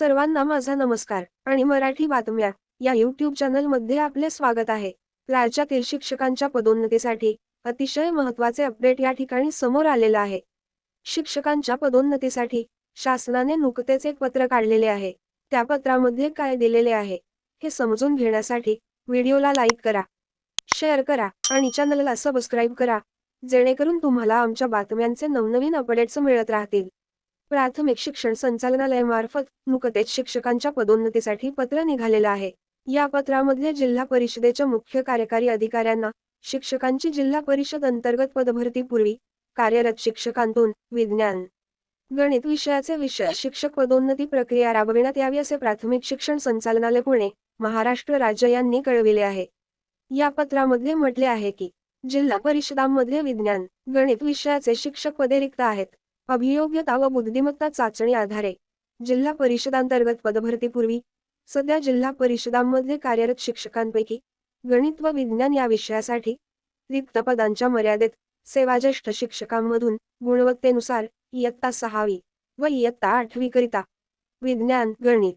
सर्वांना माझा नमस्कार आणि मराठी बातम्या या युट्यूब चॅनलमध्ये आपले स्वागत आहे. राज्यातील शिक्षकांच्या पदोन्नतीसाठी अतिशय महत्त्वाचे अपडेट या ठिकाणी समोर आलेलं आहे. शिक्षकांच्या पदोन्नतीसाठी शासनाने नुकतेच एक पत्र काढलेले आहे. त्या पत्रामध्ये काय दिलेले आहे हे समजून घेण्यासाठी व्हिडिओला लाईक करा शेअर करा आणि चॅनलला सबस्क्राईब करा जेणेकरून तुम्हाला आमच्या बातम्यांचे नवनवीन अपडेट्स मिळत राहतील. प्राथमिक शिक्षण संचालनालयामार्फत नुकतेच शिक्षकांच्या पदोन्नतीसाठी पत्र निघालेलं आहे. या पत्रामध्ये जिल्हा परिषदेच्या मुख्य कार्यकारी अधिकाऱ्यांना शिक्षकांची जिल्हा परिषद अंतर्गत पदभरतीपूर्वी कार्यरत शिक्षकांतून विज्ञान गणित विषयाचे विषय शिक्षक पदोन्नती प्रक्रिया राबविण्यात यावी असे प्राथमिक शिक्षण संचालनालय पुणे महाराष्ट्र राज्य यांनी कळविले आहे. या पत्रामध्ये म्हटले आहे की जिल्हा परिषदांमध्ये विज्ञान गणित विषयाचे शिक्षक पदे रिक्त आहेत. अभियोग्यता व बुद्धिमत्ता चाचणी आधारे जिल्हा परिषदांतर्गत पदभरतीपूर्वी सध्या जिल्हा परिषदांमध्ये कार्यरत शिक्षकांपैकी गणित व विज्ञान या विषयासाठी रिक्त पदांच्या मर्यादेत सेवाज्येष्ठ शिक्षकांमधून गुणवत्तेनुसार इयत्ता सहावी व इयत्ता आठवी करिता विज्ञान गणित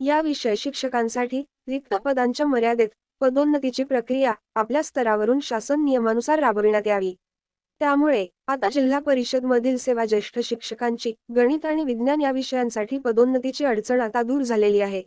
या विषय शिक्षकांसाठी रिक्त पदांच्या मर्यादेत पदोन्नतीची प्रक्रिया आपल्या स्तरावरून शासन नियमानुसार राबविण्यात यावी. त्यामुळे आता जिल्हा परिषद मधील सेवा ज्येष्ठ शिक्षकांची गणित आणि विज्ञान या विषयांसाठी पदोन्नतीची अडचण आता दूर झालेली आहे.